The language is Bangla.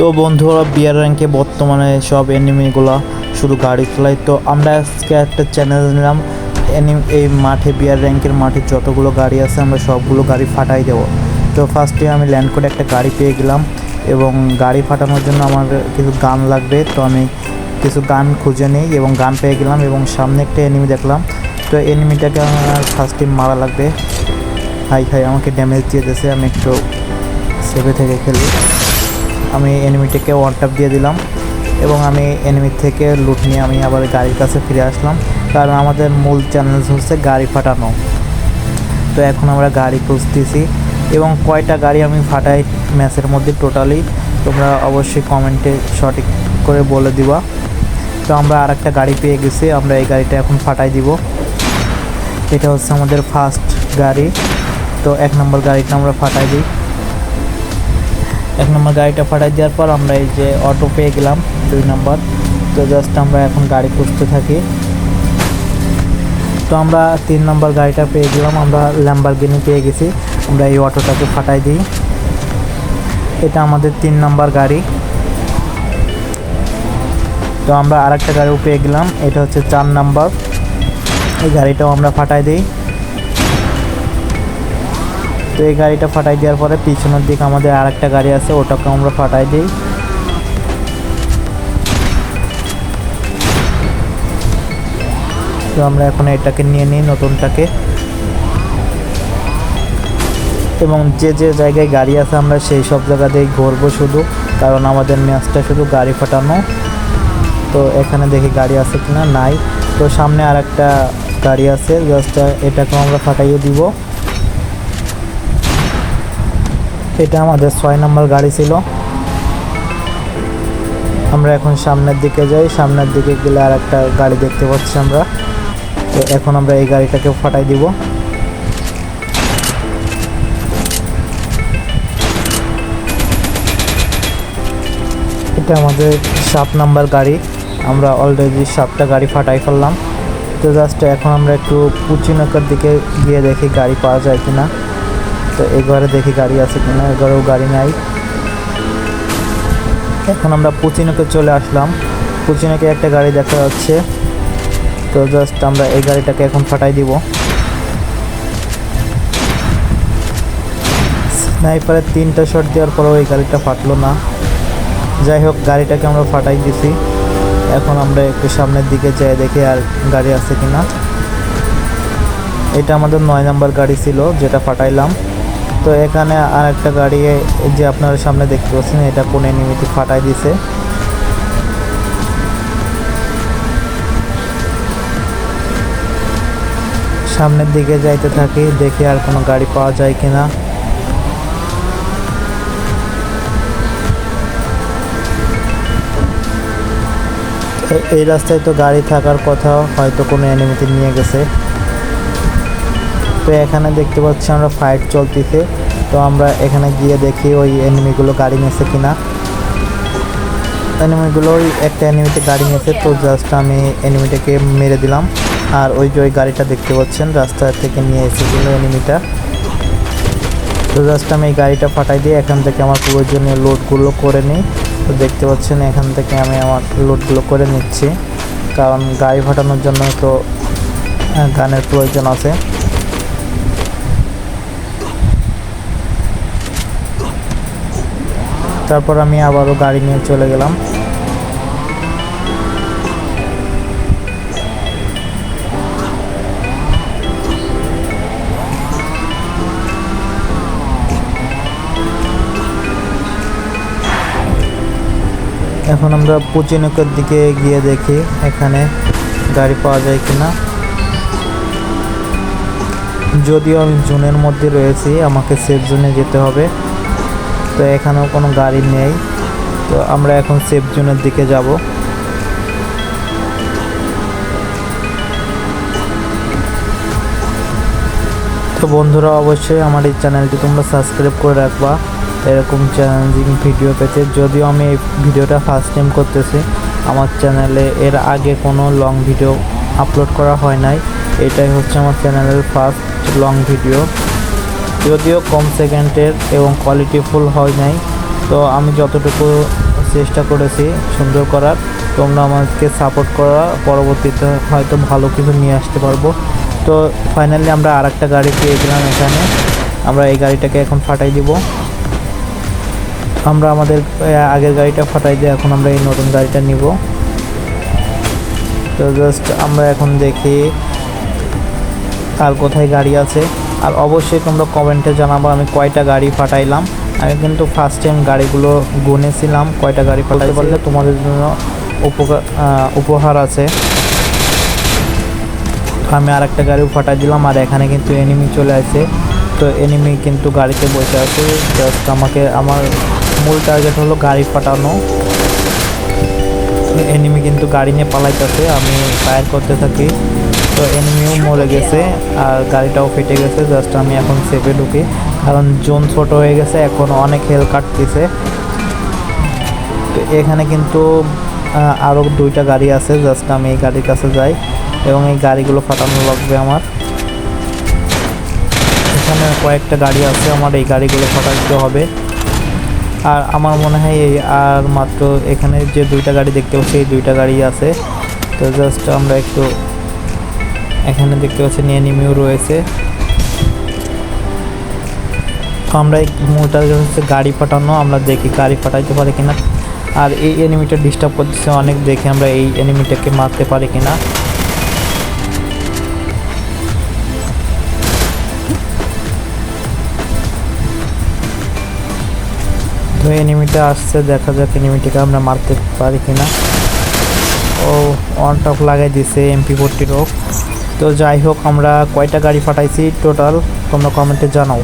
তো বন্ধুরা, বিয়ার র্যাঙ্কে বর্তমানে সব এনিমিগুলো শুধু গাড়ি চালায় তো আমরা আজকে একটা চ্যানেল নিলাম। এনি- এই মাঠে, বিয়ার র্যাঙ্কের মাঠে যতগুলো গাড়ি আছে, আমরা সবগুলো গাড়ি ফাটাই দেবো। তো ফার্স্টে আমি ল্যান্ড করে একটা গাড়ি পেয়ে গেলাম এবং গাড়ি ফাটানোর জন্য আমার কিছু গান লাগবে। তো আমি কিছু গান খুঁজে নিই এবং গান পেয়ে গেলাম এবং সামনে একটা এনিমি দেখলাম। তো এনিমিটাকে আমার ফার্স্টে মারা লাগবে। হাই হাই, আমাকে ড্যামেজ দিয়ে দিয়েছে। আমি একটু সেভে থেকে খেলি। আমি এনিমিটাকে ওয়ান ট্যাপ দিয়ে দিলাম এবং আমি এনিমির থেকে লুট নিয়ে আমি আবার গাড়ির কাছে ফিরে আসলাম। কারণ আমাদের মূল চ্যালেঞ্জ হচ্ছে গাড়ি ফাটানো। তো এখন আমরা গাড়ি খুঁজতেছি এবং কয়টা গাড়ি আমি ফাটাই ম্যাচের মধ্যে টোটালি তোমরা অবশ্যই কমেন্টে সঠিক করে বলে দিবা। তো আমরা আর একটা গাড়ি পেয়ে গেছি, আমরা এই গাড়িটা এখন ফাটাই দিব। এটা হচ্ছে আমাদের ফার্স্ট গাড়ি। তো এক নম্বর গাড়িটা আমরা ফাটাই দিই। এক নম্বর গাড়িটা ফাটাই দেওয়ার পর আমরা এই যে অটো পেয়ে গেলাম, দুই নম্বর। তো জাস্ট আমরা এখন গাড়ি খুঁজতে থাকি। তো আমরা তিন নম্বর গাড়িটা পেয়ে গেলাম, আমরা ল্যাম্বারগিনি পেয়ে গেছি। আমরা এই অটোটাকে ফাটাই দিই। এটা আমাদের তিন নম্বর গাড়ি। তো আমরা আরেকটা গাড়িও পেয়ে গেলাম, এটা হচ্ছে চার নাম্বার। এই গাড়িটাও আমরা ফাটাই দিই। তো এই গাড়িটা ফাটাই দেওয়ার পরে পিছনের দিকে আমাদের আরেকটা গাড়ি আছে, ওটাকে আমরা ফাটাই দিই। তো আমরা এখন এটাকে নিয়ে নিই, নতুনটাকে। এবং যে যে জায়গায় গাড়ি আছে, আমরা সেই সব জায়গাতেই ঘুরবো শুধু, কারণ আমাদের ম্যাচটা শুধু গাড়ি ফাটানো। তো এখানে দেখি গাড়ি আছে কিনা? নাই। তো সামনে আর একটা গাড়ি আছে জাস্ট এটাকে আমরা ফাটাইয়ে দিব। এটা আমাদের ছয় নম্বর গাড়ি ছিল। আমরা এখন সামনের দিকে যাই। সামনের দিকে গেলে আর একটা গাড়ি দেখতে পাচ্ছি আমরা। তো এখন আমরা এই গাড়িটাকে ফাটাই দিব। এটা আমাদের সাত নাম্বার গাড়ি। আমরা অলরেডি সাতটা গাড়ি ফাটাই ফেললাম। তো জাস্ট এখন আমরা একটু পুচিনকার দিকে গিয়ে দেখি গাড়ি পাওয়া যায় কিনা। তো এই ঘরে দেখি গাড়ি আছে কিনা এই ঘরেও গাড়ি নাই। এখন আমরা পুচিনোকে চলে আসলাম। পুচিনোকে একটা গাড়ি দেখা যাচ্ছে। তো জাস্ট আমরা এই গাড়িটাকে এখন ফাটাই দিব। স্নাইপারের তিনটা শট দেওয়ার পরেও এই গাড়িটা ফাটলো না। যাই হোক, গাড়িটাকে আমরা ফাটাই দিছি। এখন আমরা একটু সামনের দিকে যাই, দেখি আর গাড়ি আছে কিনা। এটা আমাদের নয় নাম্বার গাড়ি ছিল, যেটা ফাটাইলাম। তো এখানে আর একটা গাড়ি যে আপনারা সামনে দেখতে পাচ্ছেন, এটা কোন এনিমিটি ফাটাই দিছে। সামনের দিকে যাইতে থাকি, দেখি আর কোনো গাড়ি পাওয়া যায় কিনা। এই রাস্তায় তো গাড়ি থাকার কথা, হয়তো কোনো এনিমিতে নিয়ে গেছে। তো এখানে দেখতে পাচ্ছি আমরা ফাইট চলতেছে। তো আমরা এখানে গিয়ে দেখি ওই এনিমিগুলো গাড়ি নিয়েছে কিনা। এনিমিগুলো ওই একটা এনিমিতে গাড়ি নিয়েছে তো জাস্ট আমি এনিমিটাকে মেরে দিলাম। আর ওই যে ওই গাড়িটা দেখতে পাচ্ছেন, রাস্তা থেকে নিয়ে এসেছিল এনিমিটা তো জাস্ট আমি এই গাড়িটা ফাটাই দিয়ে এখান থেকে আমার প্রয়োজনীয় লোডগুলো করে নিই। তো দেখতে পাচ্ছেন এখান থেকে আমি আমার লোডগুলো করে নিচ্ছি। কারণ গাড়ি ফাটানোর জন্য তো গানের প্রয়োজন আছে। তারপর আমি আবারও গাড়ি নিয়ে চলে গেলাম। এখন আমরা পুচিনকের দিকে গিয়ে দেখি এখানে গাড়ি পাওয়া যায় কিনা। যদিও আমি জুনের মধ্যে রয়েছি, আমাকে সেফ জোনে যেতে হবে। তো এখানেও কোনো গাড়ি নেই। তো আমরা এখন সেফ জোনের দিকে যাব। তো বন্ধুরা, অবশ্যই আমার এই চ্যানেলটি তোমরা সাবস্ক্রাইব করে রাখবা। এরকম চ্যালেঞ্জিং ভিডিও পেতে। যদিও আমি এই ভিডিওটা ফার্স্ট টাইম করতেছি, আমার চ্যানেলে এর আগে কোনো লং ভিডিও আপলোড করা হয় নাই। এটাই হচ্ছে আমার চ্যানেলের ফার্স্ট লং ভিডিও যদিও কম সেকেন্ডের এবং কোয়ালিটিফুল হয় নাই, তো আমি যতটুকু চেষ্টা করেছি সুন্দর করার, তোমরা আমাকে সাপোর্ট করা, পরবর্তীতে হয়তো ভালো কিছু নিয়ে আসতে পারব। তো ফাইনালি আমরা আর একটা গাড়ি পেয়ে গেলাম এখানে, আমরা এই গাড়িটাকে এখন ফাটাই দিব। আমরা আমাদের আগের গাড়িটা ফাটাই দিয়ে এখন আমরা এই নতুন গাড়িটা নিব। তো জাস্ট আমরা এখন দেখি আর কোথায় গাড়ি আছে। আর অবশ্যই তোমরা কমেন্টে জানাব, আমি কয়টা গাড়ি ফাটাইলাম। আমি কিন্তু ফার্স্ট টাইম গাড়িগুলো গুনেছিলাম, কয়টা গাড়ি ফাটাইতে পারলে তোমাদের জন্য উপকার উপহার আছে। আমি আর একটা গাড়িও ফাটাই দিলাম, আর এখানে কিন্তু এনিমি চলে আসে তো এনিমি কিন্তু গাড়িতে বসে আছে জাস্ট আমাকে, আমার মূল টার্গেট হলো গাড়ি ফাটানো। এনিমি কিন্তু গাড়ি নিয়ে পালাইতেছে, আমি ফায়ার করতে থাকি। তো এনিমিও মরে গেছে আর গাড়িটাও ফেটে গেছে জাস্ট আমি এখন সেফে ঢুকি। কারণ জোন ছোট হয়ে গেছে, এখন অনেক হেল কাটতেছে। তো এখানে কিন্তু আরও দুইটা গাড়ি আছে জাস্ট আমি এই গাড়ির কাছে যাই এবং এই গাড়িগুলো ফাটানো লাগবে আমার। এখানে কয়েকটা গাড়ি আছে, আমার এই গাড়িগুলো ফাটাতে হবে। আর আমার মনে হয় এই আর মাত্র এখানে যে দুইটা গাড়ি দেখতে পাচ্ছি, এই দুইটা গাড়ি আছে। তো জাস্ট আমরা একটু এখানে দেখতে পাচ্ছি নিয়ে নিমেও রয়েছে। তো আমরা এই মূলটা হচ্ছে গাড়ি ফাটানো, আমরা দেখি গাড়ি ফাটাইতে পারি কিনা। আর এই এনিমিটা ডিস্টার্ব করতেছে অনেক, দেখে আমরা এই এনিমিটাকে মারতে পারি কিনা। তো এনিমিটা আসছে, দেখা যাক এনিমিটাকে আমরা মারতে পারি কিনা। ও অন টপ লাগাই দিছে এমপি ফোরটি রোগ তো যাই হোক আমরা কয়টা গাড়ি ফাটাইছি টোটাল তোমরা কমেন্টে জানাও।